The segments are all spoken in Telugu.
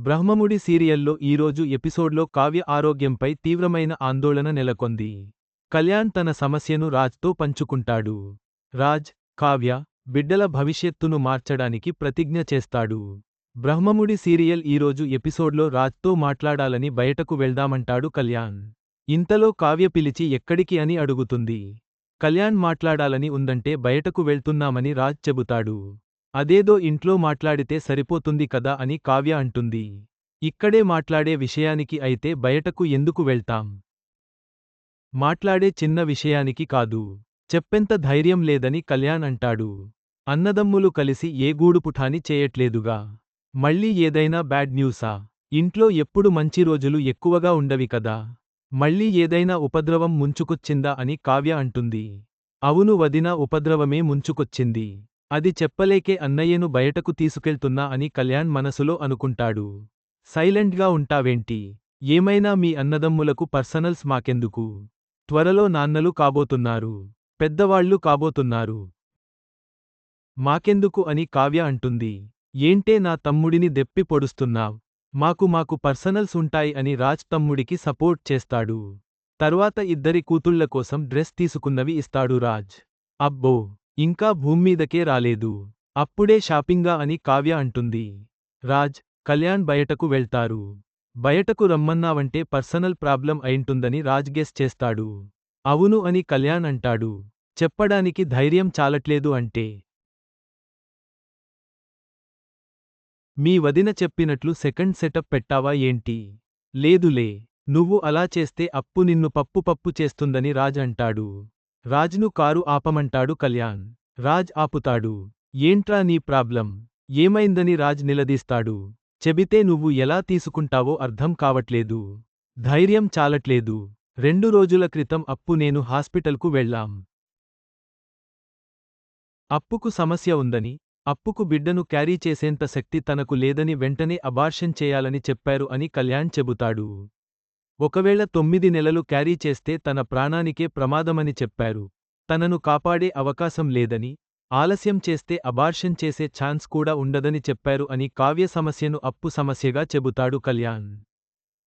బ్రహ్మముడి సీరియల్లో ఈరోజు ఎపిసోడ్లో కావ్య ఆరోగ్యంపై తీవ్రమైన ఆందోళన నెలకొంది. కళ్యాణ్ తన సమస్యను రాజ్తో పంచుకుంటాడు. రాజ్ కావ్య బిడ్డల భవిష్యత్తును మార్చడానికి ప్రతిజ్ఞ చేస్తాడు. బ్రహ్మముడి సీరియల్ ఈరోజు ఎపిసోడ్లో రాజ్తో మాట్లాడాలని బయటకు వెళ్దామంటాడు కళ్యాణ్. ఇంతలో కావ్య పిలిచి ఎక్కడికి అని అడుగుతుంది. కళ్యాణ్ మాట్లాడాలని ఉందంటే బయటకు వెళ్తున్నామని రాజ్ చెబుతాడు. అదేదో ఇంట్లో మాట్లాడితే సరిపోతుంది కదా అని కావ్య అంటుంది. ఇక్కడే మాట్లాడే విషయానికి అయితే బయటకు ఎందుకు వెళ్తాం? మాట్లాడే చిన్న విషయానికి కాదు. చెప్పెంత ధైర్యం లేదని కళ్యాణ్ అంటాడు. అన్నదమ్ములు కలిసి ఏ గూడుపుఠాని చేయట్లేదుగా. మళ్ళీ ఏదైనా బ్యాడ్ న్యూసా? ఇంట్లో ఎప్పుడు మంచి రోజులు ఎక్కువగా ఉండవి కదా. మళ్ళీ ఏదైనా ఉపద్రవం ముంచుకొచ్చిందా అని కావ్య అంటుంది. అవును వదిన ఉపద్రవమే ముంచుకొచ్చింది. అది చెప్పలేకే అన్నయ్యను బయటకు తీసుకెళ్తున్నా అని కళ్యాణ్ మనసులో అనుకుంటాడు. సైలెంట్గా ఉంటావేంటి? ఏమైనా మీ అన్నదమ్ములకు పర్సనల్స్ మాకెందుకు? త్వరలో నాన్నలు కాబోతున్నారు. పెద్దవాళ్ళు కాబోతున్నారు. మాకెందుకు అని కావ్య అంటుంది. ఏంటే నా తమ్ముడిని దెప్పి పొడుస్తున్నావ్? మాకు మాకు పర్సనల్స్ ఉంటాయి అని రాజ్ తమ్ముడికి సపోర్ట్ చేస్తాడు. తర్వాత ఇద్దరి కూతుళ్ళ కోసం డ్రెస్ తీసుకున్నవి ఇస్తాడు రాజ్. అబ్బో! ఇంకా భూమ్మీదకే రాలేదు. అప్పుడే షాపింగా అని కావ్య అంటుంది. రాజ్ కళ్యాణ్ బయటకు వెళ్తారు. బయటకు రమ్మన్నావంటే పర్సనల్ ప్రాబ్లం అయింటుందని రాజ్ గెస్ చేస్తాడు. అవును అని కళ్యాణ్ అంటాడు. చెప్పడానికి ధైర్యం చాలట్లేదు అంటే. మీ వదిన చెప్పినట్లు సెకండ్ సెటప్ పెట్టావా ఏంటి? లేదులే. నువ్వు అలా చేస్తే అప్పు నిన్ను పప్పు పప్పు చేస్తుందని రాజ్ అంటాడు. రాజ్ను కారు ఆపమంటాడు కళ్యాణ్. రాజ్ ఆపుతాడు. ఏంట్రా నీ ప్రాబ్లం? ఏమైందని రాజ్ నిలదీస్తాడు. చెబితే నువ్వు ఎలా తీసుకుంటావో అర్థం కావట్లేదు. ధైర్యం చాలట్లేదు. రెండు రోజుల క్రితం అప్పు నేను హాస్పిటల్కు వెళ్ళాం. అప్పుకు సమస్య ఉందని అప్పుకు బిడ్డను క్యారీ చేసేంత శక్తి తనకు లేదని వెంటనే అబార్షన్ చేయాలని చెప్పారు అని కళ్యాణ్ చెబుతాడు. ఒకవేళ తొమ్మిది నెలలు క్యారీ చేస్తే తన ప్రాణానికే ప్రమాదమని చెప్పారు. తనను కాపాడే అవకాశం లేదని ఆలస్యం చేస్తే అబార్షన్ చేసే ఛాన్స్ కూడా ఉండదని చెప్పారు అని కావ్య సమస్యను అప్పు సమస్యగా చెబుతాడు కళ్యాణ్.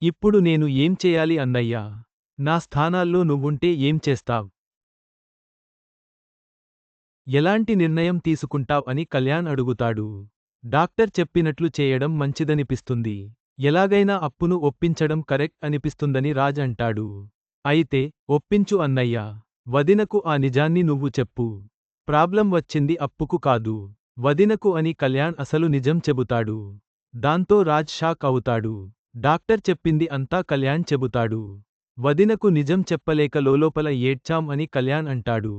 ఇప్పుడు నేను ఏం చేయాలి అన్నయ్యా? నా స్థానాల్లో నువ్వుంటే ఏం చేస్తావ్? ఎలాంటి నిర్ణయం తీసుకుంటావ్? అని కళ్యాణ్ అడుగుతాడు. డాక్టర్ చెప్పినట్లు చేయడం మంచిదనిపిస్తుంది. ఎలాగైనా అప్పును ఒప్పించడం కరెక్ట్ అనిపిస్తుందని రాజ్ అంటాడు. అయితే ఒప్పించు అన్నయ్యా వదినకు ఆ నిజాన్ని నువ్వు చెప్పు. ప్రాబ్లం వచ్చింది అప్పుకు కాదు వదినకు అని కళ్యాణ్ అసలు నిజం చెబుతాడు. దాంతో రాజ్ షాక్ అవుతాడు. డాక్టర్ చెప్పింది అంతా కళ్యాణ్ చెబుతాడు. వదినకు నిజం చెప్పలేక లోలోపల ఏడ్చాం అని కళ్యాణ్ అంటాడు.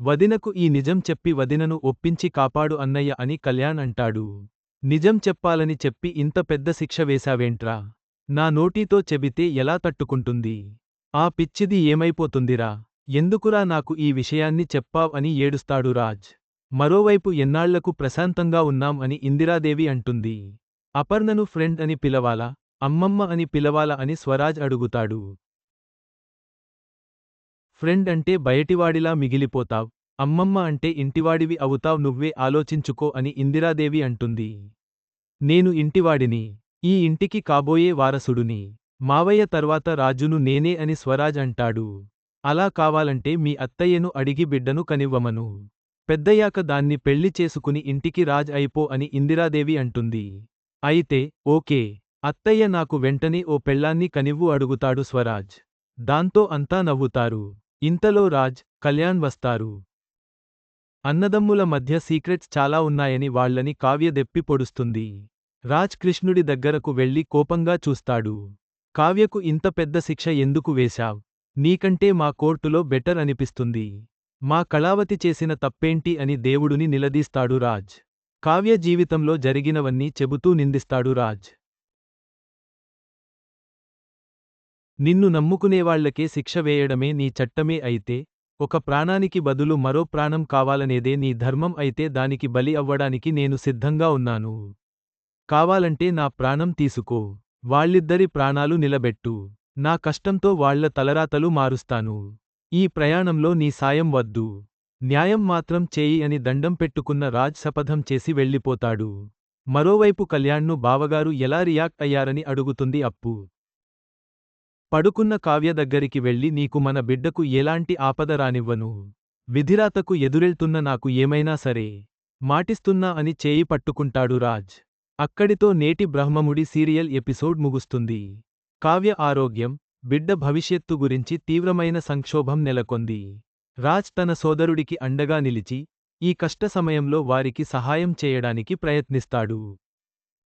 వదినకు ఈ నిజం చెప్పి వదినను ఒప్పించి కాపాడు అన్నయ్య అని కళ్యాణ్ అంటాడు. నిజం చెప్పాలని చెప్పి ఇంత పెద్ద శిక్ష వేశావేంట్రా? నా నోటీతో చెబితే ఎలా తట్టుకుంటుంది? ఆ పిచ్చిది ఏమైపోతుందిరా? ఎందుకురా నాకు ఈ విషయాన్ని చెప్పావ్ అని ఏడుస్తాడు రాజ్. మరోవైపు ఎన్నాళ్ళకు ప్రశాంతంగా ఉన్నాం అని ఇందిరాదేవి అంటుంది. అపర్ణను ఫ్రెండ్ అని పిలవాలా? అమ్మమ్మ అని పిలవాలా అని స్వరాజ్ అడుగుతాడు. ఫ్రెండ్ అంటే బయటివాడిలా మిగిలిపోతావ్. అమ్మమ్మ అంటే ఇంటివాడివి అవుతావ్ నువ్వే ఆలోచించుకో అని ఇందిరాదేవి అంటుంది. నేను ఇంటివాడిని ఈ ఇంటికి కాబోయే వారసుడుని మావయ్య తర్వాత రాజును నేనే అని స్వరాజ్ అంటాడు. అలా కావాలంటే మీ అత్తయ్యను అడిగి బిడ్డను కనివ్వమను. పెద్దయ్యాక దాన్ని పెళ్ళి చేసుకుని ఇంటికి రాజ్ అయిపో అని ఇందిరాదేవి అంటుంది. అయితే ఓకే అత్తయ్య నాకు వెంటనే ఓ పెళ్ళాన్ని కనివ్వు అడుగుతాడు స్వరాజ్. దాంతో అంతా నవ్వుతారు. ఇంతలో రాజ్ కళ్యాణ్ వస్తారు. అన్నదమ్ముల మధ్య సీక్రెట్స్ చాలా ఉన్నాయని వాళ్ళని కావ్య దెప్పి పొడుస్తుంది. రాజ్ కృష్ణుడి దగ్గరకు వెళ్ళి కోపంగా చూస్తాడు. కావ్యకు ఇంత పెద్ద శిక్ష ఎందుకు వేశావ్? నీకంటే మా కోర్టులో బెటర్ అనిపిస్తుంది. మా కళావతి చేసిన తప్పేంటి అని దేవుడుని నిలదీస్తాడు రాజ్. కావ్య జీవితంలో జరిగినవన్నీ చెబుతూ నిందిస్తాడు రాజ్. నిన్ను నమ్ముకునేవాళ్ళకే శిక్ష వేయడమే నీ చట్టమే అయితే ఒక ప్రాణానికి బదులు మరో ప్రాణం కావాలనేదే నీ ధర్మం అయితే దానికి బలి అవ్వడానికి నేను సిద్ధంగా ఉన్నాను. కావాలంటే నా ప్రాణం తీసుకో. వాళ్ళిద్దరి ప్రాణాలు నిలబెట్టు. నా కష్టంతో వాళ్ళ తలరాతలు మారుస్తాను. ఈ ప్రయాణంలో నీ సాయం వద్దు. న్యాయం మాత్రం చేయి అని దండం పెట్టుకున్న రాజ్ శపథం చేసి వెళ్ళిపోతాడు. మరోవైపు కళ్యాణ్ను బావగారు ఎలా రియాక్ట్ అయ్యారని అడుగుతుంది అప్పు. పడుకున్న కావ్య దగ్గరికి వెళ్ళి నీకు మన బిడ్డకు ఎలాంటి ఆపద రానివ్వను. విధిరాతకు ఎదురెళ్తున్న నాకు ఏమైనా సరే. మాటిస్తున్నా అని చేయి పట్టుకుంటాడు రాజ్. అక్కడితో నేటి బ్రహ్మముడి సీరియల్ ఎపిసోడ్ ముగుస్తుంది. కావ్య ఆరోగ్యం బిడ్డ భవిష్యత్తు గురించి తీవ్రమైన సంక్షోభం నెలకొంది. రాజ్ తన సోదరుడికి అండగా నిలిచి ఈ కష్ట సమయంలో వారికి సహాయం చేయడానికి ప్రయత్నిస్తాడు.